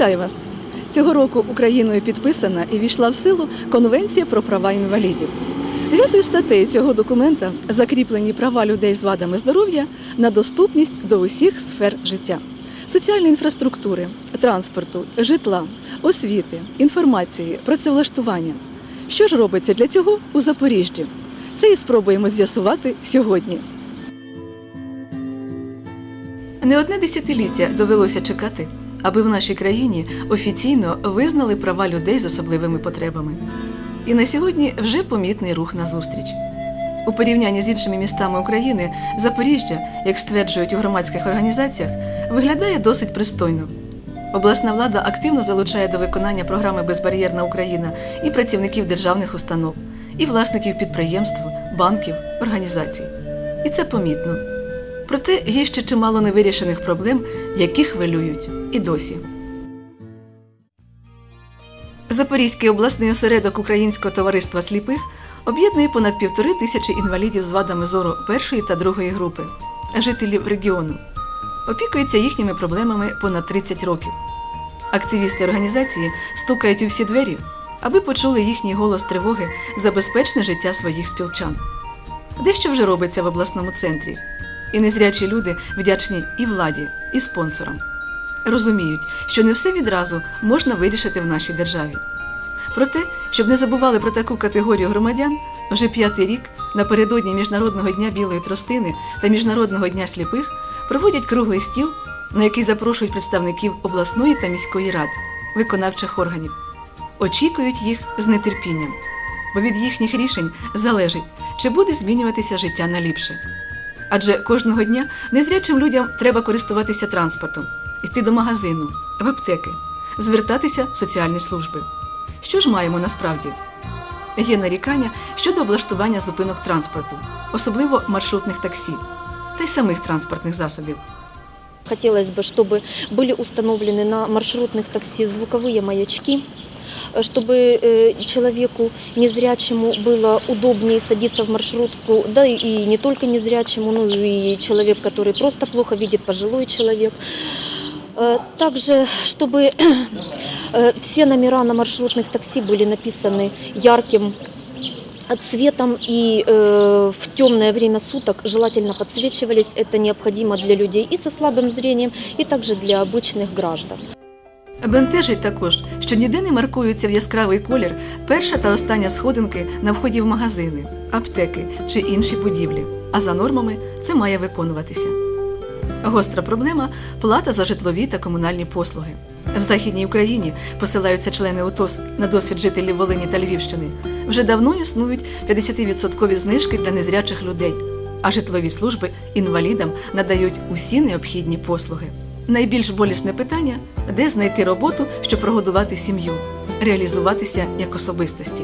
Вітаю вас! Цього року Україною підписана і війшла в силу Конвенція про права інвалідів. Дев'ятою статтею цього документа закріплені права людей з вадами здоров'я на доступність до усіх сфер життя, соціальної інфраструктури, транспорту, житла, освіти, інформації, працевлаштування. Що ж робиться для цього у Запоріжжі? Це і спробуємо з'ясувати сьогодні. Не одне десятиліття довелося чекати, аби в нашій країні офіційно визнали права людей з особливими потребами. І на сьогодні вже помітний рух назустріч. У порівнянні з іншими містами України Запоріжжя, як стверджують у громадських організаціях, виглядає досить пристойно. Обласна влада активно залучає до виконання програми Безбар'єрна Україна і працівників державних установ, і власників підприємств, банків, організацій. І це помітно. Проте є ще чимало невирішених проблем, які хвилюють і досі. Запорізький обласний осередок Українського товариства сліпих об'єднує понад півтори тисячі інвалідів з вадами зору першої та другої групи, жителів регіону. Опікується їхніми проблемами понад 30 років. Активісти організації стукають у всі двері, аби почули їхній голос тривоги за безпечне життя своїх спілчан. Дещо вже робиться в обласному центрі, і незрячі люди вдячні і владі, і спонсорам. Розуміють, що не все відразу можна вирішити в нашій державі. Проте, щоб не забували про таку категорію громадян, вже п'ятий рік напередодні Міжнародного дня білої тростини та Міжнародного дня сліпих проводять круглий стіл, на який запрошують представників обласної та міської рад, виконавчих органів. Очікують їх з нетерпінням, бо від їхніх рішень залежить, чи буде змінюватися життя на ліпше Адже кожного дня незрячим людям треба користуватися транспортом, йти до магазину, в аптеки, звертатися в соціальні служби. Що ж маємо насправді? Є нарікання щодо облаштування зупинок транспорту, особливо маршрутних таксі та й самих транспортних засобів. Хотелось бы, чтобы были установлены на маршрутных такси звуковые маячки, э, чтобы э, человеку незрячему было удобнее садиться в маршрутку, да и не только незрячему, но и человек, который просто плохо видит, пожилой человек. Э, Также, чтобы э, все номера на маршрутных такси были написаны ярким цветом и э, в темное время суток желательно подсвечивались. Это необходимо для людей и со слабым зрением, и также для обычных граждан. Бентежить також, що ніде не маркується в яскравий колір перша та остання сходинки на вході в магазини, аптеки чи інші будівлі. А за нормами це має виконуватися. Гостра проблема плата за житлові та комунальні послуги. В Західній Україні посилаються члени УТОС на досвід жителів Волині та Львівщини. Вже давно існують 50% знижки для незрячих людей, а житлові служби інвалідам надають усі необхідні послуги. Найбільш болісне питання де знайти роботу, щоб прогодувати сім'ю, реалізуватися як особистості.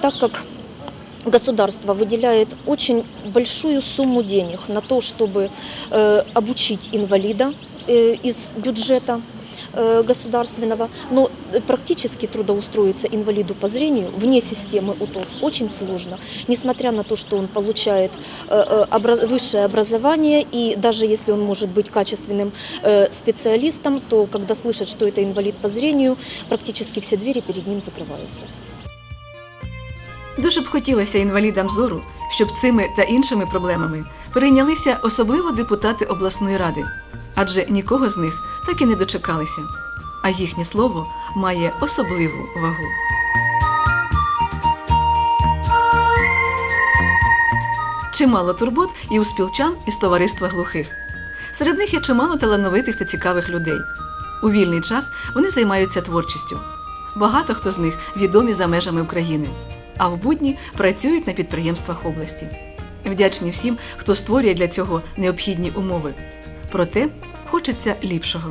так как государство выделяет очень большую сумму денег на то, чтобы э, обучить инвалида э, из бюджета э, государственного, но э, практически трудоустроиться инвалиду по зрению вне системы УТОС очень сложно, несмотря на то, что он получает э, э, обра- высшее образование, и даже если он может быть качественным э, специалистом, то когда слышат, что это инвалид по зрению, практически все двери перед ним закрываются. Дуже б хотілося інвалідам зору, щоб цими та іншими проблемами перейнялися особливо депутати обласної ради, адже нікого з них так і не дочекалися, а їхнє слово має особливу вагу. Чимало турбот і у спілчан із товариства глухих. Серед них є чимало талановитих та цікавих людей. У вільний час вони займаються творчістю. Багато хто з них відомі за межами України, а в будні працюють на підприємствах області. Вдячні всім, хто створює для цього необхідні умови. Проте хочеться ліпшого.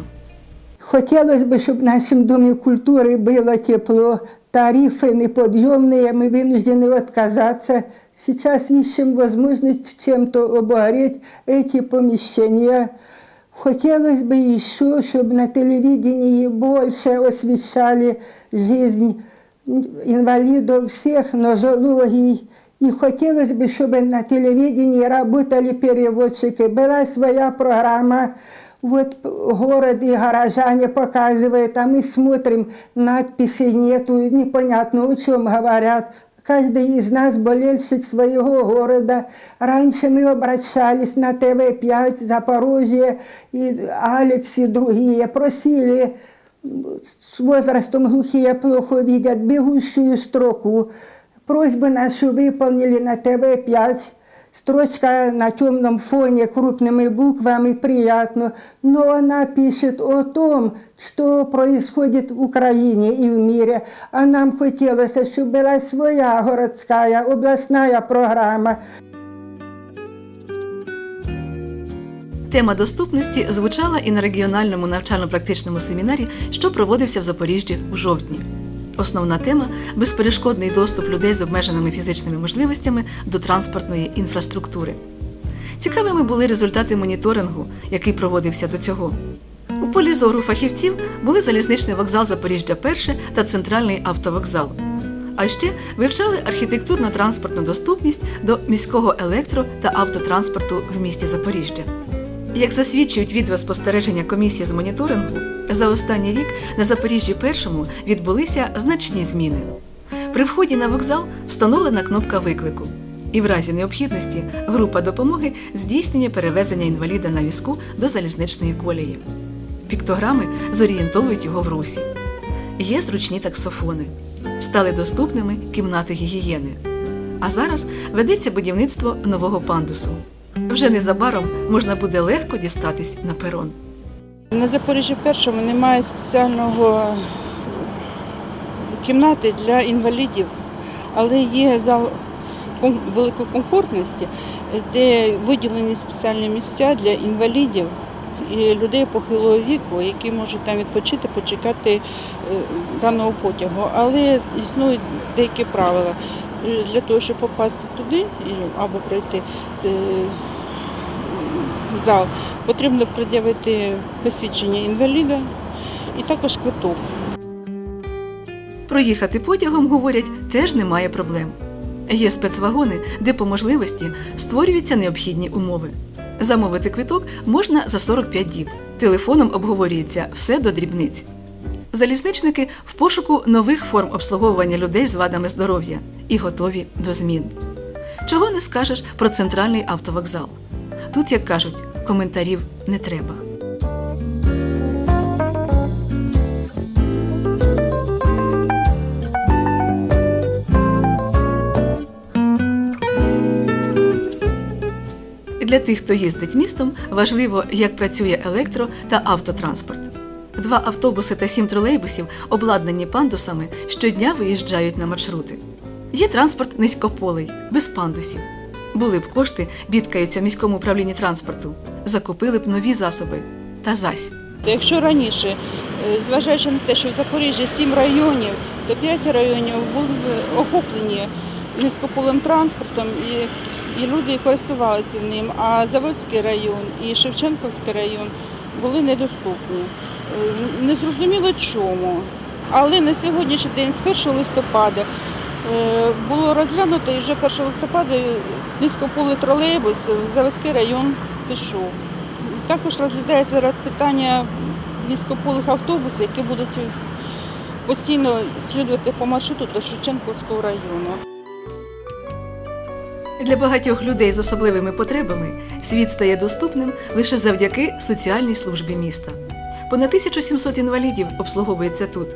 Хотілося б, щоб в нашому домі культури було тепло, тарифи неподъемные, мы вынуждены отказаться. Сейчас ищем возможность чем-то обогреть эти помещения. Хотелось бы еще, чтобы на телевидении больше освещали жизнь инвалидов всех нозологий. И хотелось бы, чтобы на телевидении работали переводчики. Была своя программа Вот город и горожане показывают, а мы смотрим, надписей нету, непонятно, о чем говорят. Каждый из нас болельщик своего города. Раньше мы обращались на ТВ-5, Запорожье, и Алекс и другие, просили с возрастом глухие плохо видят бегущую строку. Просьбы нашу выполнили на ТВ-5. Строчка на темном фоне крупными буквами приятно, но она пишет о том, что происходит в Украине и в мире. А нам хотелось, чтобы была своя городская, областная программа. Тема доступності звучала і на регіональному навчально-практичному семінарі, що проводився в Запоріжжі у жовтні. Основна тема безперешкодний доступ людей з обмеженими фізичними можливостями до транспортної інфраструктури. Цікавими були результати моніторингу, який проводився до цього. У полі зору фахівців були залізничний вокзал Запоріжжя Перше та центральний автовокзал. А ще вивчали архітектурно-транспортну доступність до міського електро та автотранспорту в місті Запоріжжя. Як засвідчують відеоспостереження комісії з моніторингу, за останній рік на Запоріжжі першому відбулися значні зміни. При вході на вокзал встановлена кнопка виклику, і в разі необхідності група допомоги здійснює перевезення інваліда на візку до залізничної колії. Піктограми зорієнтовують його в русі. Є зручні таксофони, стали доступними кімнати гігієни. А зараз ведеться будівництво нового пандусу. Вже незабаром можна буде легко дістатись на перон. На Запоріжжі першому немає спеціального кімнати для інвалідів, але є зал великої комфортності, де виділені спеціальні місця для інвалідів і людей похилого віку, які можуть там відпочити, почекати е, даного потягу. Але існують деякі правила. Е, Для того, щоб попасти туди або пройти це, зал, потрібно пред'явити посвідчення інваліда і також квиток. Проїхати потягом, говорять, теж немає проблем. Є спецвагони, де по можливості створюються необхідні умови. Замовити квиток можна за 45 діб. Телефоном обговорюється все до дрібниць. Залізничники в пошуку нових форм обслуговування людей з вадами здоров'я і готові до змін. Чого не скажеш про центральний автовокзал? Тут, як кажуть, коментарів не треба. Для тих, хто їздить містом, важливо, як працює електро та автотранспорт. Два автобуси та сім тролейбусів, обладнані пандусами, щодня виїжджають на маршрути. Є транспорт низькополий, без пандусів. Були б кошти, бідкаються в міському управлінні транспорту, закупили б нові засоби. Та зась. Якщо раніше, е, зважаючи на те, що в Запоріжжі сім районів, то п'ять районів були охоплені низькополим транспортом і, і люди користувалися ним, а Заводський район і Шевченківський район були недоступні. Незрозуміло чому. Але на сьогоднішній день, з 1 листопада, е, було розглянуто і вже 1 листопада низькополий тролейбус в Заводський район пішов. Також розглядається зараз питання низькополих автобусів, які будуть постійно слідувати по маршруту до Шевченківського району. Для багатьох людей з особливими потребами світ стає доступним лише завдяки соціальній службі міста. Понад 1700 інвалідів обслуговується тут,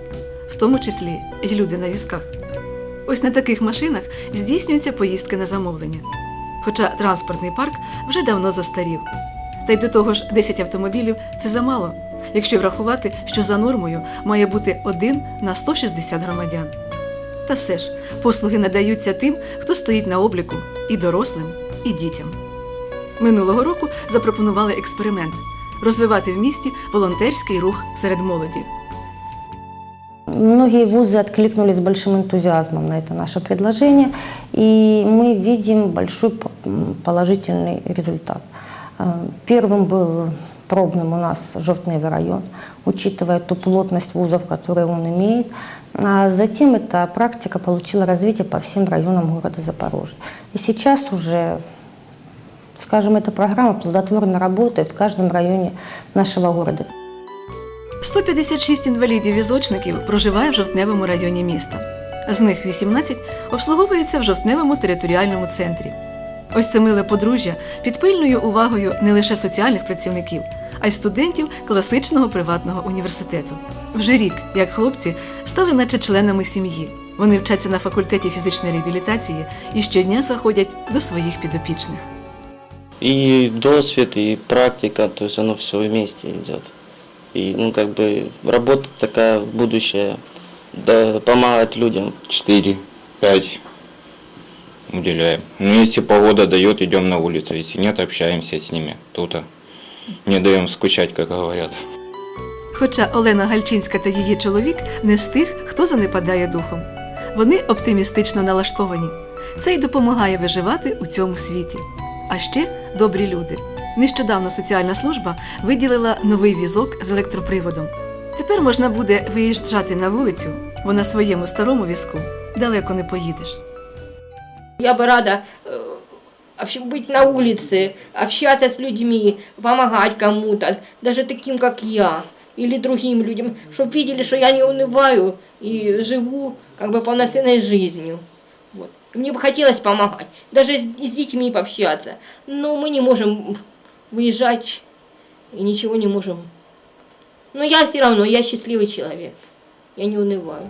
в тому числі й люди на візках. Ось на таких машинах здійснюються поїздки на замовлення. Хоча транспортний парк вже давно застарів. Та й до того ж 10 автомобілів це замало, якщо врахувати, що за нормою має бути один на 160 громадян. Та все ж, послуги надаються тим, хто стоїть на обліку і дорослим, і дітям. Минулого року запропонували експеримент розвивати в місті волонтерський рух серед молоді. Многие вузы откликнулись с большим энтузиазмом на это наше предложение, и мы видим большой п- м, положительный результат. Э, Первым был пробным у нас Жовтневый район, учитывая ту плотность вузов, которые он имеет. А затем эта практика получила развитие по всем районам города Запорожья. И сейчас уже скажем, эта программа плодотворно работает в каждом районе нашего города. 156 інвалідів-візочників проживає в жовтневому районі міста. З них 18 обслуговується в жовтневому територіальному центрі. Ось це миле подружжя під пильною увагою не лише соціальних працівників, а й студентів класичного приватного університету. Вже рік, як хлопці, стали наче членами сім'ї. Вони вчаться на факультеті фізичної реабілітації і щодня заходять до своїх підопічних. И досвид, и практика, то есть оно все вместе идет. И, ну, как бы, работа такая будущая, да, помогать людям. 4, 5 уделяем. Ну, если погода дает, идем на улицу. Если нет, общаемся с ними. Тут не даем скучать, как говорят. Хоча Олена Гальчинська та її чоловік не з тих, хто занепадає духом. Вони оптимістично налаштовані. Це й допомагає виживати у цьому світі. А ще добрі люди. Нещодавно соціальна служба виділила новий візок з електроприводом. Тепер можна буде виїжджати на вулицю, бо на своєму старому візку далеко не поїдеш. Я бы рада э, вообще быть на улице, общаться с людьми, помогать кому-то, даже таким, как я, или другим людям, чтобы видели, что я не унываю и живу как бы полноценной жизнью. Вот. И Мне бы хотелось помогать, даже с, с детьми пообщаться, но мы не можем выезжать и ничего не можем. Но я все равно, я счастливый человек, я не унываю.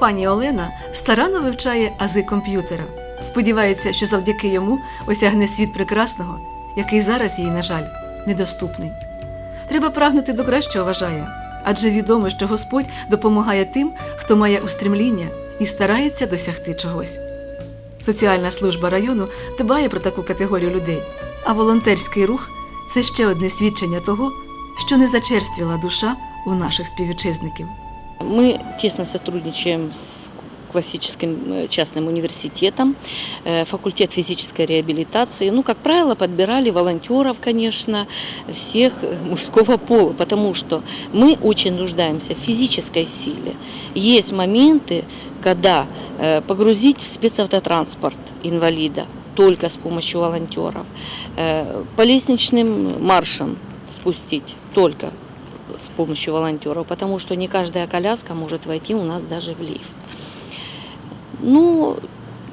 Пані Олена старанно вивчає ази комп'ютера. Сподівається, що завдяки йому осягне світ прекрасного, який зараз їй, на жаль, недоступний. Треба прагнути до кращого, вважає, адже відомо, що Господь допомагає тим, хто має устремління і старається досягти чогось. Соціальна служба району дбає про таку категорію людей, а волонтерський рух це ще одне свідчення того, що не зачерствіла душа у наших співвітчизників. Ми тісно співпрацюємо с классическим э, частным университетом, э, факультет физической реабилитации. Ну, как правило, подбирали волонтеров, конечно, всех э, мужского пола, потому что мы очень нуждаемся в физической силе. Есть моменты, когда погрузить в спецавтотранспорт инвалида только с помощью волонтеров, по лестничным маршам спустить только с помощью волонтеров, потому что не каждая коляска может войти у нас даже в лифт. Ну,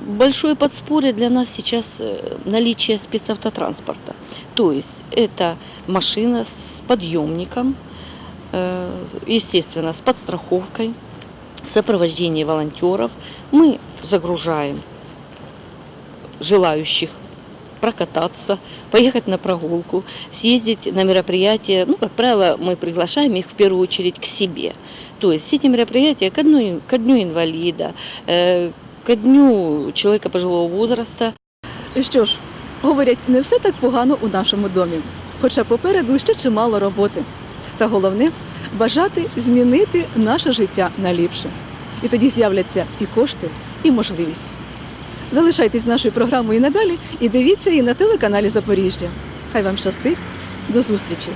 большое подспорье для нас сейчас э, наличие спецавтотранспорта. То есть это машина с подъемником, э, естественно, с подстраховкой, в сопровождении волонтеров. Мы загружаем желающих прокататься, поехать на прогулку, съездить на мероприятие. Ну, как правило, мы приглашаем их в первую очередь к себе. То есть все эти мероприятия ко дню, ко дню инвалида, э, ко дню человека пожилого возраста. Що ж, говорять, не все так погано у нашому домі, хоча попереду ще чимало роботи. Та головне бажати змінити наше життя на ліпше. І тоді з'являться і кошти, і можливість. Залишайтесь нашою програмою і надалі і дивіться її на телеканалі Запоріжжя. Хай вам щастить. До зустрічі!